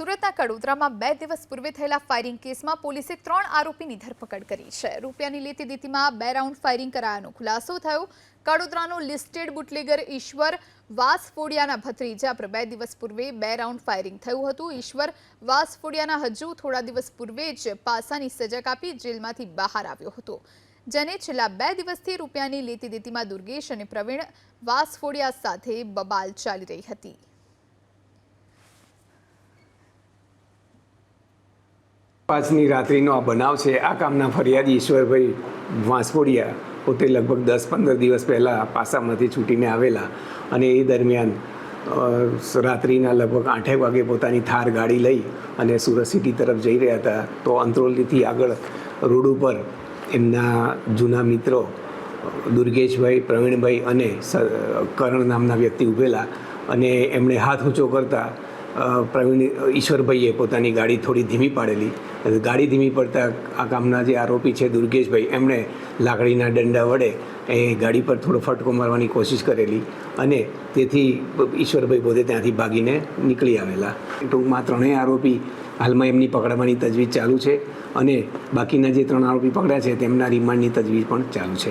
સુરતના કડોદરામાં બે દિવસ પૂર્વે થયેલા ફાયરિંગ કેસમાં પોલીસે ત્રણ આરોપીની ધરપકડ કરી છે. રૂપિયાની લેતી દીતીમાં બે રાઉન્ડ ફાયરિંગ કરાયાનો ખુલાસો થયો. કડોદરાનો લિસ્ટેડ બુટલેગર ઈશ્વર વાસફોડિયાના ભત્રીજા પર બે દિવસ પૂર્વે બે રાઉન્ડ ફાયરિંગ થયું હતું. ઈશ્વર વાસફોડિયાના હજુ થોડા દિવસ પૂર્વે જ પાસાની સજા કાપી જેલમાંથી બહાર આવ્યો હતો. જેને છેલ્લા બે દિવસથી રૂપિયાની લેતી દેતીમાં દુર્ગેશ અને પ્રવીણ વાસફોડિયા સાથે બબાલ ચાલી રહી હતી. પાંચની રાત્રિનો આ બનાવ છે. આ કામના ફરિયાદી ઈશ્વરભાઈ વાંસપોડિયા પોતે લગભગ દસ પંદર દિવસ પહેલાં પાસામાંથી છૂટીને આવેલા અને એ દરમિયાન રાત્રિના લગભગ આઠેક વાગે પોતાની થાર ગાડી લઈ અને સુરત સિટી તરફ જઈ રહ્યા હતા. તો અંત્રોલીથી આગળ રોડ ઉપર એમના જૂના મિત્રો દુર્ગેશભાઈ, પ્રવીણભાઈ અને કરણ નામના વ્યક્તિ ઊભેલા અને એમણે હાથ ઊંચો કરતા પ્રવીણ ઈશ્વરભાઈએ પોતાની ગાડી થોડી ધીમી પાડેલી. ગાડી ધીમી પડતા આ કામના જે આરોપી છે દુર્ગેશભાઈ, એમણે લાકડીના દંડા વડે એ ગાડી પર થોડો ફટકો મારવાની કોશિશ કરેલી અને તેથી ઈશ્વરભાઈ પોતે ત્યાંથી ભાગીને નીકળી આવેલા. ટૂંકમાં ત્રણેય આરોપી હાલમાં એમની પકડવાની તજવીજ ચાલુ છે અને બાકીના જે ત્રણ આરોપી પકડ્યા છે તેમના રિમાન્ડની તજવીજ પણ ચાલુ છે.